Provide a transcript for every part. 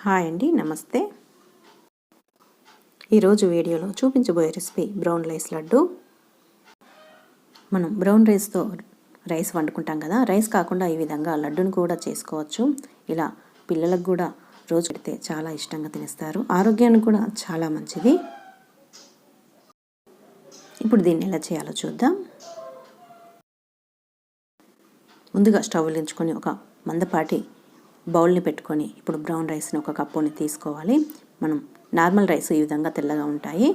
Hi అండి నమస్తే. ఈరోజు వీడియోలో చూపించబోయే రెసిపీ బ్రౌన్ రైస్ లడ్డు. మనం బ్రౌన్ రైస్తో రైస్ వండుకుంటాం కదా రైస్ కాకుండా ఈ విధంగా లడ్డును కూడా చేసుకోవచ్చు. ఇలా పిల్లలకు కూడా రోజు పెడితే చాలా ఇష్టంగా తినేస్తారు. ఆరోగ్యానికి కూడా చాలా మంచిది. ఇప్పుడు దీన్ని ఎలా చేయాలో చూద్దాం. ముందుగా స్టవ్ వెలిగించుకొని ఒక మందపాటి బౌల్ని పెట్టుకొని ఇప్పుడు బ్రౌన్ రైస్ని ఒక కప్పుని తీసుకోవాలి. మనం నార్మల్ రైస్ ఈ విధంగా తెల్లగా ఉంటాయి.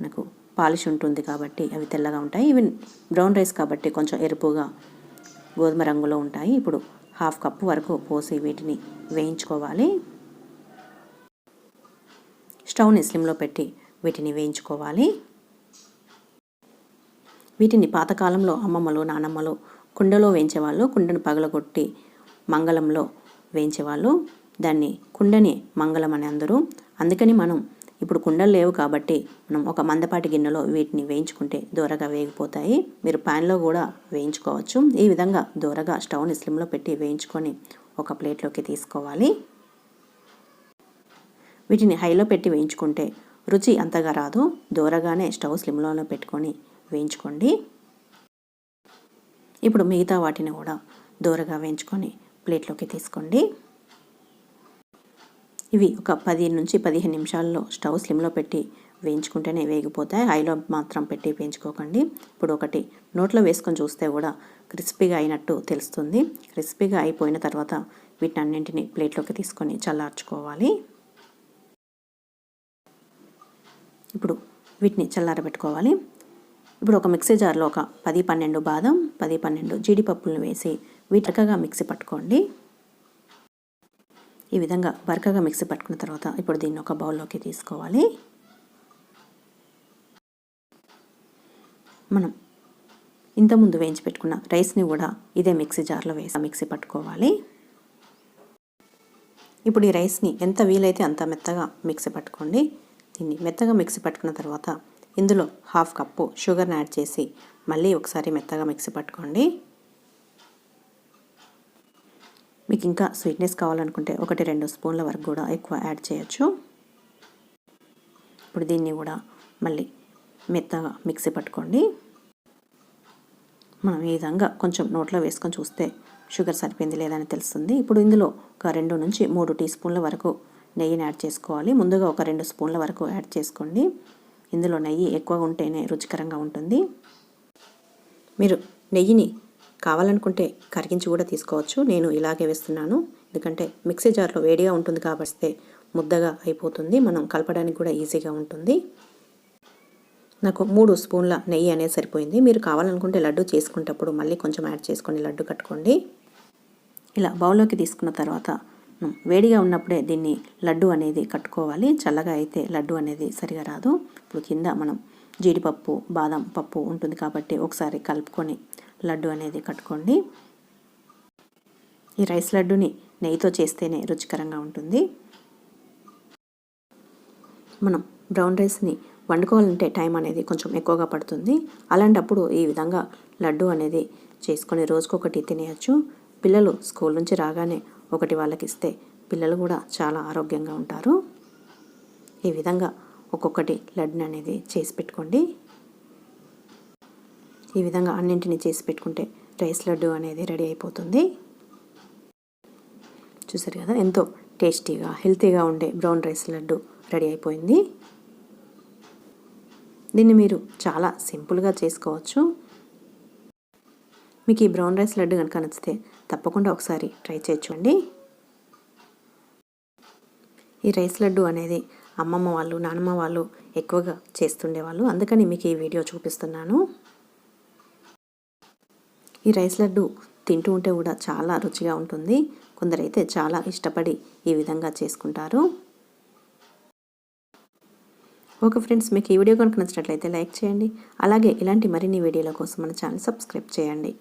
మనకు పాలిష్ ఉంటుంది కాబట్టి అవి తెల్లగా ఉంటాయి. ఇవి బ్రౌన్ రైస్ కాబట్టి కొంచెం ఎరుపుగా గోధుమ రంగులో ఉంటాయి. ఇప్పుడు హాఫ్ కప్పు వరకు పోసి వీటిని వేయించుకోవాలి. స్టవ్ని స్లిమ్లో పెట్టి వీటిని వేయించుకోవాలి. వీటిని పాతకాలంలో అమ్మమ్మలు నానమ్మలు కుండలో వేయించేవాళ్ళు. కుండను పగలగొట్టి మంగళంలో వేయించేవాళ్ళు. దాన్ని కుండని మంగళం అని అందరూ. అందుకని మనం ఇప్పుడు కుండలు లేవు కాబట్టి మనం ఒక మందపాటి గిన్నెలో వీటిని వేయించుకుంటే దూరగా వేగిపోతాయి. మీరు ప్యాన్లో కూడా వేయించుకోవచ్చు. ఈ విధంగా దూరగా స్టవ్ని స్లిమ్లో పెట్టి వేయించుకొని ఒక ప్లేట్లోకి తీసుకోవాలి. వీటిని హైలో పెట్టి వేయించుకుంటే రుచి అంతగా రాదు. దూరగానే స్టవ్ స్లిమ్లోనే పెట్టుకొని వేయించుకోండి. ఇప్పుడు మిగతా వాటిని కూడా దూరగా వేయించుకొని ప్లేట్లోకి తీసుకోండి. ఇవి ఒక పది నుంచి పదిహేను నిమిషాల్లో స్టవ్ స్లిమ్లో పెట్టి వేయించుకుంటేనే వేగిపోతాయి. హైలో మాత్రం పెట్టి వేయించుకోకండి. ఇప్పుడు ఒకటి నోట్లో వేసుకొని చూస్తే కూడా క్రిస్పీగా అయినట్టు తెలుస్తుంది. క్రిస్పీగా అయిపోయిన తర్వాత వీటిని అన్నింటినీ ప్లేట్లోకి తీసుకొని చల్లార్చుకోవాలి. ఇప్పుడు వీటిని చల్లారబెట్టుకోవాలి. ఇప్పుడు ఒక మిక్సీ జార్లో ఒక పది పన్నెండు బాదం పది పన్నెండు జీడిపప్పులను వేసి వీటకగా మిక్సీ పట్టుకోండి. ఈ విధంగా బరకగా మిక్సీ పట్టుకున్న తర్వాత ఇప్పుడు దీన్ని ఒక బౌల్లోకి తీసుకోవాలి. మనం ఇంతకుముందు వేయించి పెట్టుకున్న రైస్ని కూడా ఇదే మిక్సీ జార్లో వేసి మిక్సీ పట్టుకోవాలి. ఇప్పుడు ఈ రైస్ని ఎంత వీలైతే అంత మెత్తగా మిక్సీ పట్టుకోండి. దీన్ని మెత్తగా మిక్సీ పట్టుకున్న తర్వాత ఇందులో హాఫ్ కప్పు షుగర్ని యాడ్ చేసి మళ్ళీ ఒకసారి మెత్తగా మిక్సీ పట్టుకోండి. మీకు ఇంకా స్వీట్నెస్ కావాలనుకుంటే ఒకటి రెండు స్పూన్ల వరకు కూడా ఎక్కువ యాడ్ చేయొచ్చు. ఇప్పుడు దీన్ని కూడా మళ్ళీ మెత్తగా మిక్సీ పట్టుకోండి. మనం ఈ విధంగా కొంచెం నోట్లో వేసుకొని చూస్తే షుగర్ సరిపోయింది లేదని తెలుస్తుంది. ఇప్పుడు ఇందులో ఒక రెండు నుంచి మూడు టీ స్పూన్ల వరకు నెయ్యిని యాడ్ చేసుకోవాలి. ముందుగా ఒక రెండు స్పూన్ల వరకు యాడ్ చేసుకోండి. ఇందులో నెయ్యి ఎక్కువగా ఉంటేనే రుచికరంగా ఉంటుంది. మీరు నెయ్యిని కావాలనుకుంటే కరిగించి కూడా తీసుకోవచ్చు. నేను ఇలాగే వేస్తున్నాను. ఎందుకంటే మిక్సీ జార్లో వేడిగా ఉంటుంది కాబట్టి ముద్దగా అయిపోతుంది. మనం కలపడానికి కూడా ఈజీగా ఉంటుంది. నాకు మూడు స్పూన్ల నెయ్యి అనేది సరిపోయింది. మీరు కావాలనుకుంటే లడ్డు చేసుకునేటప్పుడు మళ్ళీ కొంచెం యాడ్ చేసుకొని లడ్డు కట్టుకోండి. ఇలా బౌల్లోకి తీసుకున్న తర్వాత వేడిగా ఉన్నప్పుడే దీన్ని లడ్డు అనేది కట్టుకోవాలి. చల్లగా అయితే లడ్డు అనేది సరిగా రాదు. ఇప్పుడు కింద మనం జీడిపప్పు బాదం పప్పు ఉంటుంది కాబట్టి ఒకసారి కలుపుకొని లడ్డు అనేది కట్టుకోండి. ఈ రైస్ లడ్డుని నెయ్యితో చేస్తేనే రుచికరంగా ఉంటుంది. మనం బ్రౌన్ రైస్ని వండుకోవాలంటే టైం అనేది కొంచెం ఎక్కువగా పడుతుంది. అలాంటప్పుడు ఈ విధంగా లడ్డు అనేది చేసుకొని రోజుకొకటి తినేయచ్చు. పిల్లలు స్కూల్ నుంచి రాగానే ఒకటి వాళ్ళకి ఇస్తే పిల్లలు కూడా చాలా ఆరోగ్యంగా ఉంటారు. ఈ విధంగా ఒక్కొక్కటి లడ్డుని అనేది చేసి పెట్టుకోండి. ఈ విధంగా అన్నింటినీ చేసి పెట్టుకుంటే రైస్ లడ్డు అనేది రెడీ అయిపోతుంది. చూసారు కదా ఎంతో టేస్టీగా హెల్తీగా ఉండే బ్రౌన్ రైస్ లడ్డు రెడీ అయిపోయింది. దీన్ని మీరు చాలా సింపుల్గా చేసుకోవచ్చు. మీకు ఈ బ్రౌన్ రైస్ లడ్డు కనుక నచ్చితే తప్పకుండా ఒకసారి ట్రై చేయొచ్చండి ఈ రైస్ లడ్డు అనేది అమ్మమ్మ వాళ్ళు నానమ్మ వాళ్ళు ఎక్కువగా చేస్తుండేవాళ్ళు. అందుకని మీకు ఈ వీడియో చూపిస్తున్నాను. ఈ రైస్ లడ్డు తింటూ ఉంటే కూడా చాలా రుచిగా ఉంటుంది. కొందరైతే చాలా ఇష్టపడి ఈ విధంగా చేసుకుంటారు. ఓకే ఫ్రెండ్స్ మీకు ఈ వీడియో కనుక నచ్చినట్లయితే లైక్ చేయండి. అలాగే ఇలాంటి మరిన్ని వీడియోల కోసం మన ఛానల్ సబ్స్క్రైబ్ చేయండి.